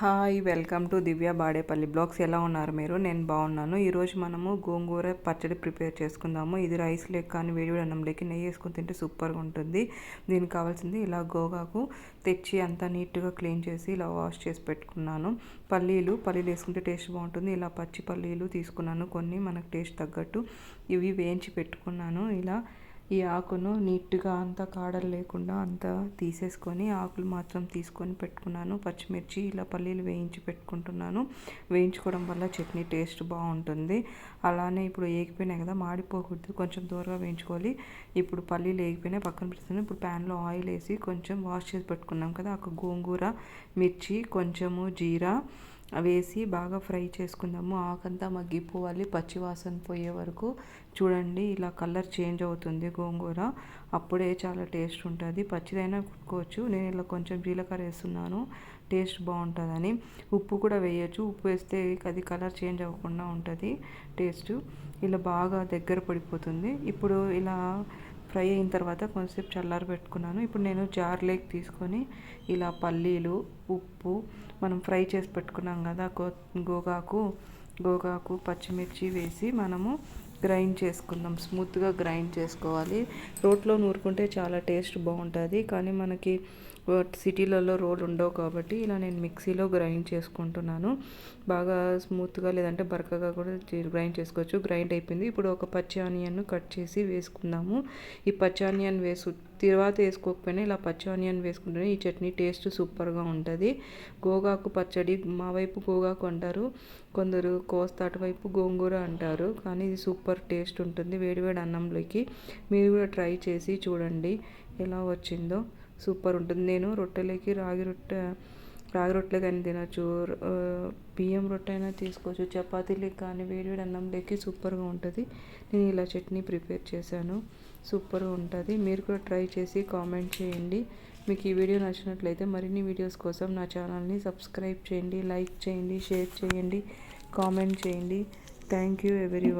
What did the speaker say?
Hi welcome to Divya Badepalli blogs. ఎలా ఉన్నారు మీరు? నేను బాగున్నాను. ఈరోజు మనము గోంగూర పచ్చడి ప్రిపేర్ చేసుకుందాము. ఇది రైస్ లేక కానీ వేడివేడి అన్నంలోకి నెయ్యి వేసుకుని తింటే సూపర్గా ఉంటుంది. దీనికి కావాల్సింది ఇలా గోగాకు తెచ్చి అంతా నీట్గా క్లీన్ చేసి ఇలా వాష్ చేసి పెట్టుకున్నాను. పల్లీలు పల్లీలు వేసుకుంటే టేస్ట్ బాగుంటుంది. ఇలా పచ్చి పల్లీలు తీసుకున్నాను. కొన్ని మనకు టేస్ట్ తగ్గట్టు ఇవి వేయించి పెట్టుకున్నాను. ఇలా ఈ ఆకును నీట్గా అంతా కాడలు లేకుండా అంతా తీసేసుకొని ఆకులు మాత్రం తీసుకొని పెట్టుకున్నాను. పచ్చిమిర్చి ఇలా పల్లీలు వేయించి పెట్టుకుంటున్నాను. వేయించుకోవడం వల్ల చట్నీ టేస్ట్ బాగుంటుంది. అలానే ఇప్పుడు ఏగిపోయినాయి కదా మాడిపోకూడదు. కొంచెం దూరంగా వేయించుకోవాలి. ఇప్పుడు పల్లీలు ఏగిపోయినాయి పక్కన పెడుతున్నాను. ఇప్పుడు ప్యాన్లో ఆయిల్ వేసి కొంచెం వాష్ చేసి పెట్టుకున్నాం కదా ఒక గోంగూర మిర్చి కొంచెము జీరా వేసి బాగా ఫ్రై చేసుకుందాము. ఆకంతా మగ్గిపోవాలి. పచ్చివాసన పోయే వరకు చూడండి ఇలా కలర్ చేంజ్ అవుతుంది గోంగూర. అప్పుడే చాలా టేస్ట్ ఉంటుంది. పచ్చిదైనా కుట్టుకోవచ్చు. నేను ఇలా కొంచెం జీలకర్ర వేస్తున్నాను. టేస్ట్ బాగుంటుందని. ఉప్పు కూడా వేయచ్చు. ఉప్పు వేస్తే అది కలర్ చేంజ్ అవ్వకుండా ఉంటుంది టేస్ట్. ఇలా బాగా దగ్గర పడిపోతుంది. ఇప్పుడు ఇలా ఫ్రై అయిన తర్వాత కొంచెంసేపు చల్లారి పెట్టుకున్నాను. ఇప్పుడు నేను జార్లేక్ తీసుకొని ఇలా పల్లీలు ఉప్పు మనం ఫ్రై చేసి పెట్టుకున్నాం కదా గో గోగాకు గోగాకు పచ్చిమిర్చి వేసి మనము గ్రైండ్ చేసుకుందాం. స్మూత్గా గ్రైండ్ చేసుకోవాలి. రోట్లో నూరుకుంటే చాలా టేస్ట్ బాగుంటుంది. కానీ మనకి సిటీలలో రోడ్ ఉండవు కాబట్టి ఇలా నేను మిక్సీలో గ్రైండ్ చేసుకుంటున్నాను. బాగా స్మూత్గా లేదంటే బరకగా కూడా గ్రైండ్ చేసుకోవచ్చు. గ్రైండ్ అయిపోయింది. ఇప్పుడు ఒక పచ్చి ఆనియన్ కట్ చేసి వేసుకుందాము. ఈ పచ్చి ఆనియన్ వేసు తర్వాత వేసుకోకపోయినా ఇలా పచ్చి ఆనియన్ వేసుకుంటేనే ఈ చట్నీ టేస్ట్ సూపర్గా ఉంటుంది. గోగాకు పచ్చడి మా వైపు గోగాకు అంటారు. కొందరు కోస్త అటువైపు గోంగూర అంటారు. కానీ ఇది సూపర్ టేస్ట్ ఉంటుంది. వేడివేడి అన్నంలోకి మీరు కూడా ట్రై చేసి చూడండి. ఎలా వచ్చిందో. సూపర్ ఉంటుంది. నేను రొట్టెలకి రాగి రొట్టె రాగి రొట్టెలు కానీ తినచ్చు. బియ్యం రొట్టె అయినా తీసుకోవచ్చు. చపాతీలకి కానీ వేడివేడి అన్నంలోకి సూపర్గా ఉంటుంది. నేను ఇలా చట్నీ ప్రిపేర్ చేశాను. సూపర్గా ఉంటుంది. మీరు కూడా ట్రై చేసి కామెంట్ చేయండి. మీకు ఈ వీడియో నచ్చినట్లయితే మరిన్ని వీడియోస్ కోసం నా ఛానల్ని సబ్స్క్రైబ్ చేయండి లైక్ చేయండి షేర్ చేయండి కామెంట్ చేయండి. Thank you every